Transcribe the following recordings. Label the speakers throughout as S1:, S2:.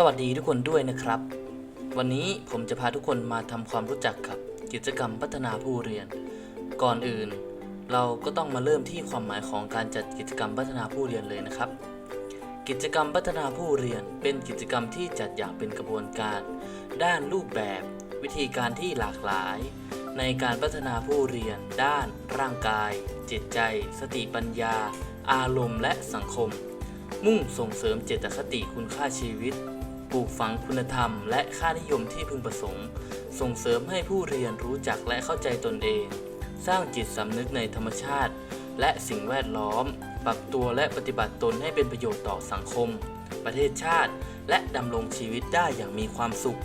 S1: สวัสดีทุกคนด้วยนะครับ วันนี้ผมจะพาทุกคนมาทำความรู้จักกับกิจกรรมพัฒนาผู้เรียน ก่อนอื่น เราก็ต้องมาเริ่มที่ความหมายของการจัดกิจกรรมพัฒนาผู้เรียนเลยนะครับ กิจกรรมพัฒนาผู้เรียนเป็นกิจกรรมที่จัดอย่างเป็นกระบวนการ ด้านรูปแบบ วิธีการที่หลากหลาย ในการพัฒนาผู้เรียน ด้าน ร่างกาย จิตใจ สติปัญญา อารมณ์ และสังคม มุ่งส่งเสริมเจตคติคุณค่าชีวิต ปลูกฝังคุณธรรม และค่านิยมที่พึงประสงค์ ส่งเสริมให้ผู้เรียนรู้จักและเข้าใจตนเอง สร้างจิตสำนึกในธรรมชาติ และสิ่งแวดล้อม ปรับตัวและปฏิบัติตนให้เป็นประโยชน์ต่อสังคม ประเทศชาติ และดำรงชีวิตได้อย่างมีความสุข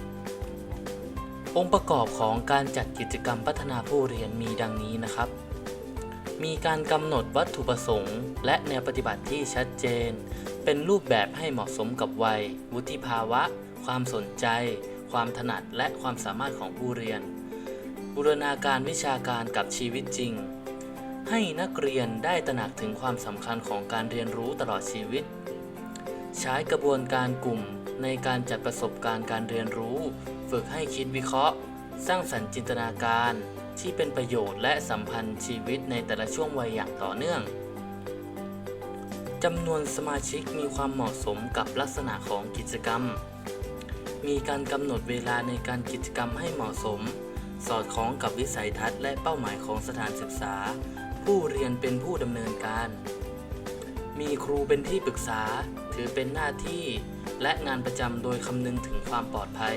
S1: องค์ประกอบของการจัดกิจกรรมพัฒนาผู้เรียนมีดังนี้นะครับ มีการกำหนดวัตถุประสงค์ และแนวปฏิบัติที่ชัดเจน เป็นรูปแบบให้เหมาะสมกับวัย วุฒิภาวะ ความสนใจ ความถนัดและความสามารถของผู้เรียน บูรณาการวิชาการกับชีวิตจริง ให้นักเรียนได้ตระหนักถึงความสำคัญของการเรียนรู้ตลอดชีวิต ใช้กระบวนการกลุ่มในการจัดประสบการณ์การเรียนรู้ ฝึกให้คิดวิเคราะห์ สร้างสรรค์จินตนาการที่เป็นประโยชน์และสัมพันธ์ชีวิตในแต่ละช่วงวัยอย่างต่อเนื่องจำนวนสมาชิกมีความเหมาะสมกับลักษณะของกิจกรรม มีการกำหนดเวลาในการกิจกรรมให้เหมาะสม สอดคล้องกับวิสัยทัศน์และเป้าหมายของสถานศึกษา ผู้เรียนเป็นผู้ดำเนินการ มีครูเป็นที่ปรึกษา ถือเป็นหน้าที่ และงานประจำโดยคำนึงถึงความปลอดภัย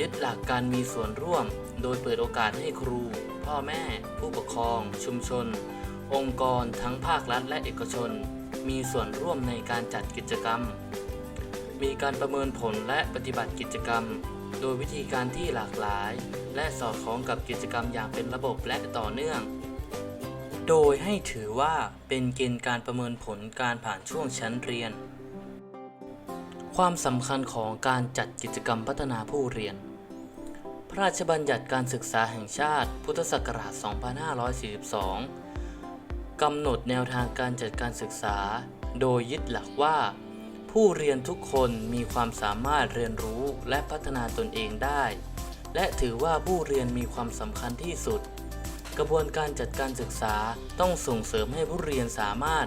S1: ยึดหลักการมีส่วนร่วม โดยเปิดโอกาสให้ครู พ่อแม่ ผู้ปกครอง ชุมชน องค์กร ทั้งภาครัฐและเอกชน มีส่วนร่วมในการจัดกิจกรรม มีการประเมินผลและปฏิบัติกิจกรรม โดยวิธีการที่หลากหลาย และสอดคล้องกับกิจกรรมอย่างเป็นระบบและต่อเนื่อง โดยให้ถือว่าเป็นเกณฑ์การประเมินผลการผ่านช่วงชั้นเรียนความสำคัญของการจัดกิจกรรมพัฒนาผู้เรียน พระราชบัญญัติการศึกษาแห่งชาติ พุทธศักราช 2542 กำหนดแนวทางการจัดการศึกษา โดยยึดหลักว่า ผู้เรียนทุกคนมีความสามารถเรียนรู้และพัฒนาตนเองได้ และถือว่าผู้เรียนมีความสำคัญที่สุด กระบวนการจัดการศึกษาต้องส่งเสริมให้ผู้เรียนสามารถ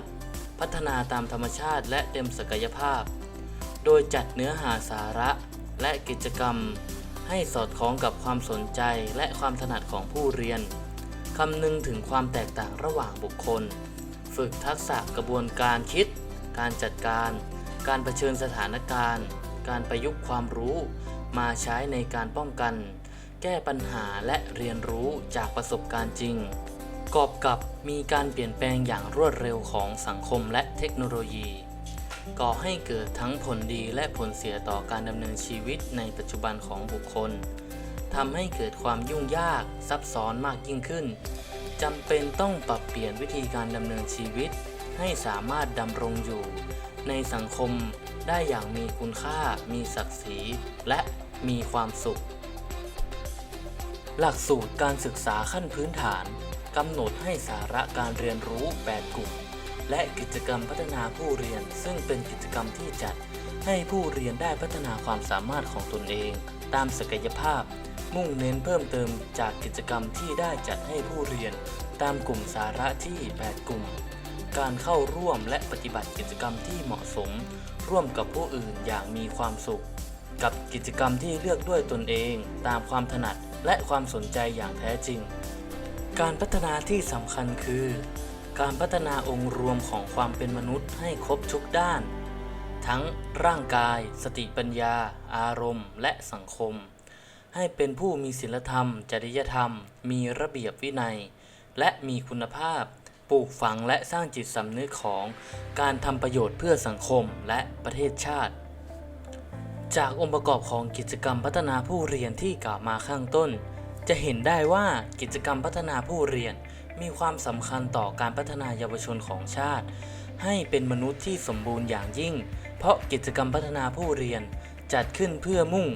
S1: พัฒนาตามธรรมชาติและเต็มศักยภาพ โดยจัดเนื้อหาสาระและกิจกรรม ให้สอดคล้องกับความสนใจและความถนัดของผู้เรียน คำนึงถึงความแตกต่างระหว่างบุคคล ฝึกทักษะกระบวนการคิด การจัดการ การเผชิญสถานการณ์ การประยุกต์ความรู้ มาใช้ในการป้องกัน แก้ปัญหาและเรียนรู้จากประสบการณ์จริง กอบกับมีการเปลี่ยนแปลงอย่างรวดเร็วของสังคมและเทคโนโลยี ก่อให้เกิดทั้งผลดีและผลเสียต่อการดำเนินชีวิตในปัจจุบันของบุคคลทำให้เกิดความยุ่งยากซับซ้อนมากยิ่งขึ้นจำเป็นต้องปรับเปลี่ยนวิธีการดำเนินชีวิต ให้สามารถดำรงอยู่ ในสังคมได้อย่างมีคุณค่า มีศักดิ์ศรี และมีความสุข หลักสูตรการศึกษาขั้นพื้นฐานกำหนดให้สาระการเรียนรู้ 8 กลุ่ม และกิจกรรมพัฒนาผู้เรียน ซึ่งเป็นกิจกรรมที่จัดให้ผู้เรียนได้พัฒนาความสามารถของตนเอง ตามศักยภาพ มุ่งเน้นเพิ่มเติมจากกิจกรรมที่ได้จัดให้ผู้เรียน ตามกลุ่มสาระที่ 8 กลุ่ม การเข้าร่วมและปฏิบัติกิจกรรมที่เหมาะสม ร่วมกับผู้อื่นอย่างมีความสุข กับกิจกรรมที่เลือกด้วยตนเอง ตามความถนัดและความสนใจอย่างแท้จริง การพัฒนาที่สำคัญคือ การพัฒนาองค์รวมของความเป็นมนุษย์ให้ครบทุกด้าน ทั้งร่างกาย สติปัญญา อารมณ์ และสังคม ให้เป็นผู้มีศีลธรรม จริยธรรม มีระเบียบวินัย และมีคุณภาพ ปลูกฝังและสร้างจิตสำนึกของการทำประโยชน์เพื่อสังคมและประเทศชาติ จากองค์ประกอบของกิจกรรมพัฒนาผู้เรียนที่กล่าวมาข้างต้น จะเห็นได้ว่ากิจกรรมพัฒนาผู้เรียน มีความสำคัญต่อการพัฒนาเยาวชนของชาติ ให้เป็นมนุษย์ที่สมบูรณ์อย่างยิ่ง เพราะกิจกรรมพัฒนาผู้เรียนจัดขึ้นเพื่อมุ่ง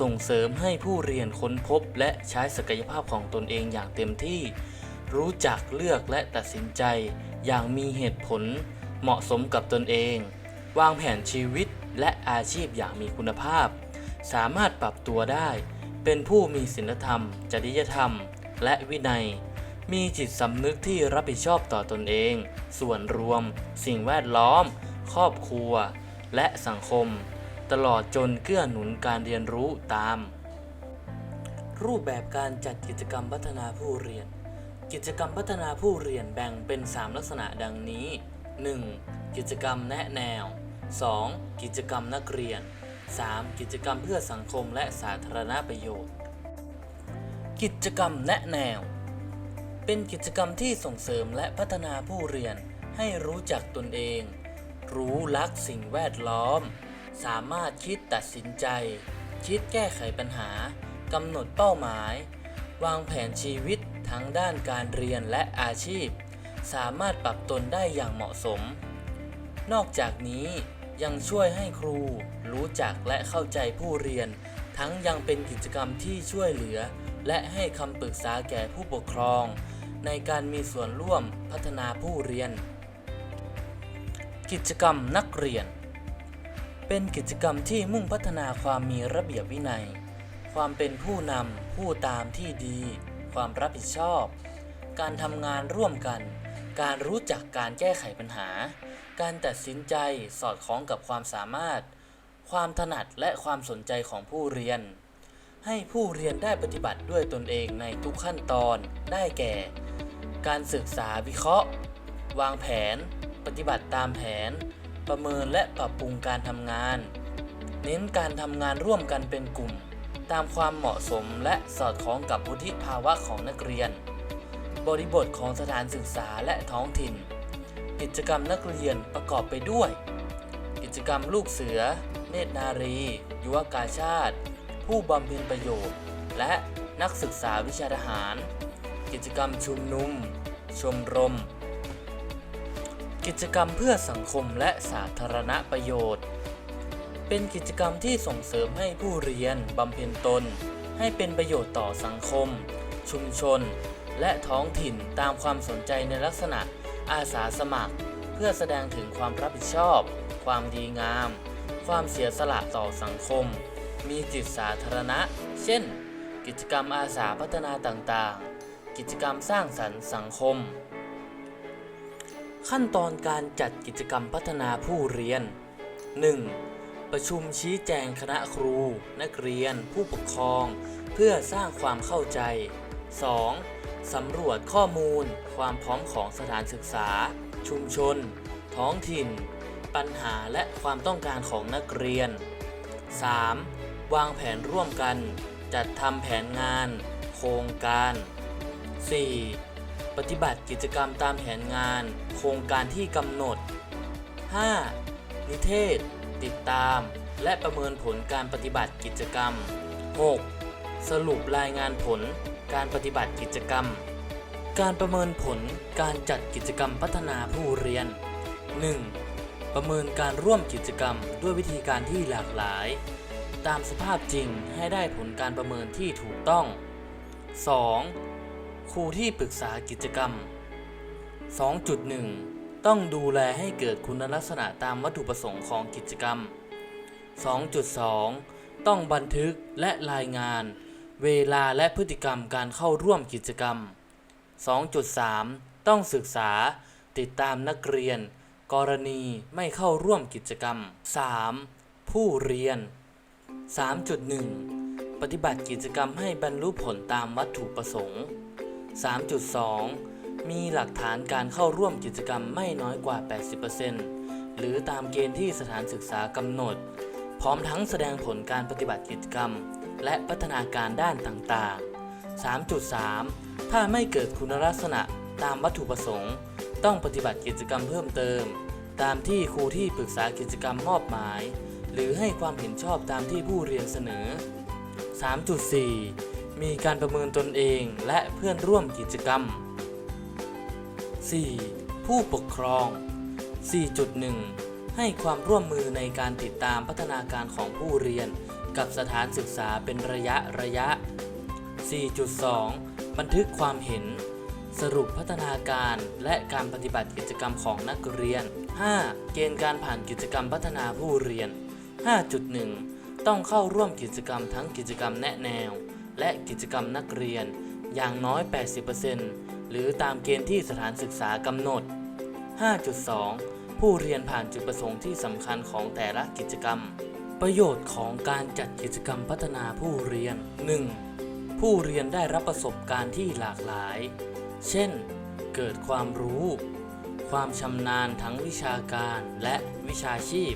S1: ส่งเสริมให้ผู้เรียนค้นพบ และใช้ศักยภาพของตนเองอย่างเต็มที่ รู้จักเลือกและตัดสินใจ อย่างมีเหตุผล เหมาะสมกับตนเอง วางแผนชีวิตและอาชีพอย่างมีคุณภาพ สามารถปรับตัวได้ เป็นผู้มีศีลธรรม จริยธรรม และวินัย มีจิตสำนึกที่รับผิดชอบต่อตนเอง ส่วนรวม สิ่งแวดล้อม ครอบครัว และสังคม ตลอดจนเกื้อหนุนการเรียนรู้ตาม รูปแบบการจัดกิจกรรมพัฒนาผู้เรียน กิจกรรมพัฒนาผู้เรียนแบ่งเป็น 3 ลักษณะดังนี้ 1. กิจกรรมแนะแนว 2. กิจกรรมนักเรียน 3. กิจกรรมเพื่อสังคมและสาธารณประโยชน์ กิจกรรมแนะแนว เป็นกิจกรรมที่ส่งเสริมและพัฒนาผู้เรียนให้รู้จักตนเอง รู้ลักสิ่งแวดล้อม สามารถคิดตัดสินใจ คิดแก้ไขปัญหากำหนดเป้าหมาย วางแผนชีวิตทั้งด้านการเรียนและอาชีพ สามารถปรับตนได้อย่างเหมาะสม นอกจากนี้ยังช่วยให้ครูรู้จักและเข้าใจผู้เรียน ทั้งยังเป็นกิจกรรมที่ช่วยเหลือ และให้คำปรึกษาแก่ผู้ปกครอง ในการมีส่วนร่วมพัฒนาผู้เรียน กิจกรรมนักเรียน เป็นกิจกรรมที่มุ่งพัฒนาความมีระเบียบวินัย ความเป็นผู้นำผู้ตามที่ดี ความรับผิดชอบ การทำงานร่วมกัน การรู้จักการแก้ไขปัญหา การตัดสินใจสอดคล้องกับความสามารถ ความถนัดและความสนใจของผู้เรียน ให้ผู้เรียนได้ปฏิบัติด้วยตนเองในทุกขั้นตอน ได้แก่ การศึกษาวิเคราะห์ วางแผน ปฏิบัติตามแผน ประเมินและปรับปรุงการทำงาน เน้นการทำงานร่วมกันเป็นกลุ่ม ตามความเหมาะสมและสอดคล้องกับวุฒิภาวะของนักเรียน บริบทของสถานศึกษาและท้องถิ่น กิจกรรมนักเรียนประกอบไปด้วย กิจกรรมลูกเสือ เนตรนารี ยุวกาชาติ ผู้บำเพ็ญประโยชน์ และนักศึกษาวิชาทหาร กิจกรรมชุมนุม ชมรม กิจกรรมเพื่อสังคมและสาธารณประโยชน์ เป็นกิจกรรมที่ส่งเสริมให้ผู้เรียนบำเพ็ญตน ให้เป็นประโยชน์ต่อสังคม ชุมชน และท้องถิ่นตามความสนใจในลักษณะอาสาสมัคร เพื่อแสดงถึงความรับผิดชอบ ความดีงาม ความเสียสละต่อสังคม มีจิตสาธารณะ เช่น กิจกรรมอาสาพัฒนาต่างๆ กิจกรรมสร้างสรรค์สังคม ขั้นตอนการจัดกิจกรรมพัฒนาผู้เรียน 1. ประชุมชี้แจงคณะครู นักเรียน ผู้ปกครอง เพื่อสร้างความเข้าใจ 2. สำรวจข้อมูล ความพร้อมของสถานศึกษา ชุมชน ท้องถิ่น ปัญหาและความต้องการของนักเรียน 3. วางแผนร่วมกัน จัดทำแผนงาน โครงการ 4. ปฏิบัติกิจกรรมตามแผนงาน โครงการที่กำหนด 5. นิเทศ ติดตาม และประเมินผลการปฏิบัติกิจกรรม 6. สรุปรายงานผลการปฏิบัติกิจกรรม การประเมินผลการจัดกิจกรรมพัฒนาผู้เรียน 1. ประเมินการร่วมกิจกรรมด้วยวิธีการที่หลากหลาย ตามสภาพจริงให้ได้ผลการประเมินที่ถูกต้อง 2. ครูที่ปรึกษากิจกรรม 2.1 ต้องดูแลให้เกิดคุณลักษณะตามวัตถุประสงค์ของกิจกรรม 2.2 ต้องบันทึกและรายงาน เวลาและพฤติกรรมการเข้าร่วมกิจกรรม 2.3 ต้องศึกษาติดตามนักเรียน กรณีไม่เข้าร่วมกิจกรรม 3. ผู้เรียน 3.1 ปฏิบัติกิจกรรมให้บรรลุผลตามวัตถุประสงค์ 3.2 มีหลักฐานการเข้าร่วมกิจกรรมไม่น้อยกว่า 80%หรือตามเกณฑ์ที่สถานศึกษากำหนด พร้อมทั้งแสดงผลการปฏิบัติกิจกรรม และพัฒนาการด้านต่างๆ 3.3 ถ้าไม่เกิดคุณลักษณะตามวัตถุประสงค์ ต้องปฏิบัติกิจกรรมเพิ่มเติม ตามที่ครูที่ปรึกษากิจกรรมมอบหมาย หรือให้ความเห็นชอบตามที่ผู้เรียนเสนอ 3.4 มีการประเมินตนเองและเพื่อนร่วมกิจกรรม 4. ผู้ปกครอง 4.1 ให้ความร่วมมือในการติดตามพัฒนาการของผู้เรียน กับสถานศึกษาเป็นระยะระยะ 4.2 บันทึกความเห็น สรุปพัฒนาการและการปฏิบัติกิจกรรมของนักเรียน 5. เกณฑ์การผ่านกิจกรรมพัฒนาผู้เรียน 5.1 ต้องเข้าร่วมกิจกรรมทั้งกิจกรรมแนะแนว และกิจกรรมนักเรียน อย่างน้อย 80%หรือตามเกณฑ์ที่สถานศึกษากำหนด 5.2 ผู้เรียนผ่านจุดประสงค์ที่สำคัญของแต่ละกิจกรรม ประโยชน์ของการจัดกิจกรรมพัฒนาผู้เรียน 1. ผู้เรียนได้รับประสบการณ์ที่หลากหลาย เช่น เกิดความรู้ ความชำนาญทั้งวิชาการและวิชาชีพ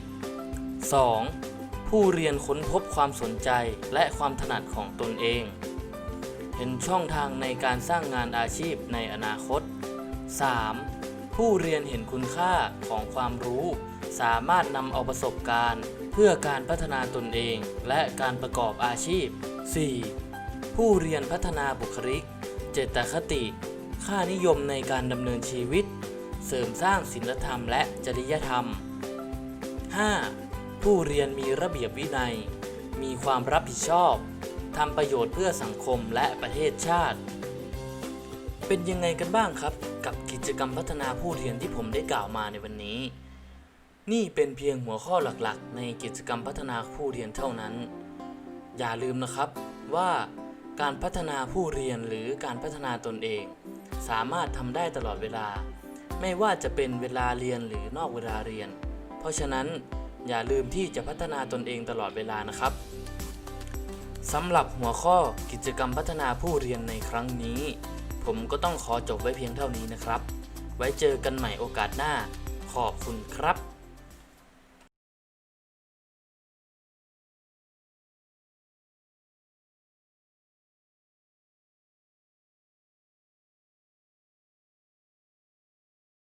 S1: 2. ผู้เรียนค้นพบความสนใจและความถนัดของตนเอง เห็นช่องทางในการสร้างงานอาชีพในอนาคต 3. ผู้เรียนเห็นคุณค่าของความรู้ สามารถนำเอาประสบการณ์ เพื่อการพัฒนาตนเองและการประกอบอาชีพ 4. ผู้เรียนพัฒนาบุคลิก เจตคติ ค่านิยมในการดำเนินชีวิต เสริมสร้างศีลธรรมและจริยธรรม 5. ผู้เรียนมีระเบียบวินัย มีความรับผิดชอบทำประโยชน์เพื่อสังคมและประเทศชาติ เป็นยังไงกันบ้างครับ กับกิจกรรมพัฒนาผู้เรียนที่ผมได้กล่าวมาในวันนี้ นี่เป็นเพียงหัวข้อหลักๆ ในกิจกรรมพัฒนาผู้เรียนเท่านั้น อย่าลืมนะครับว่าการพัฒนาผู้เรียนหรือการพัฒนาตนเอง สามารถทำได้ตลอดเวลา ไม่ว่าจะเป็นเวลาเรียนหรือนอกเวลาเรียน เพราะฉะนั้นอย่าลืมที่จะพัฒนาตนเองตลอดเวลานะครับสำหรับหัวข้อกิจกรรมพัฒนาผู้เรียนในครั้งนี้ ผมก็ต้องขอจบไว้เพียงเท่านี้นะครับ ไว้เจอกันใหม่โอกาสหน้า ขอบคุณครับ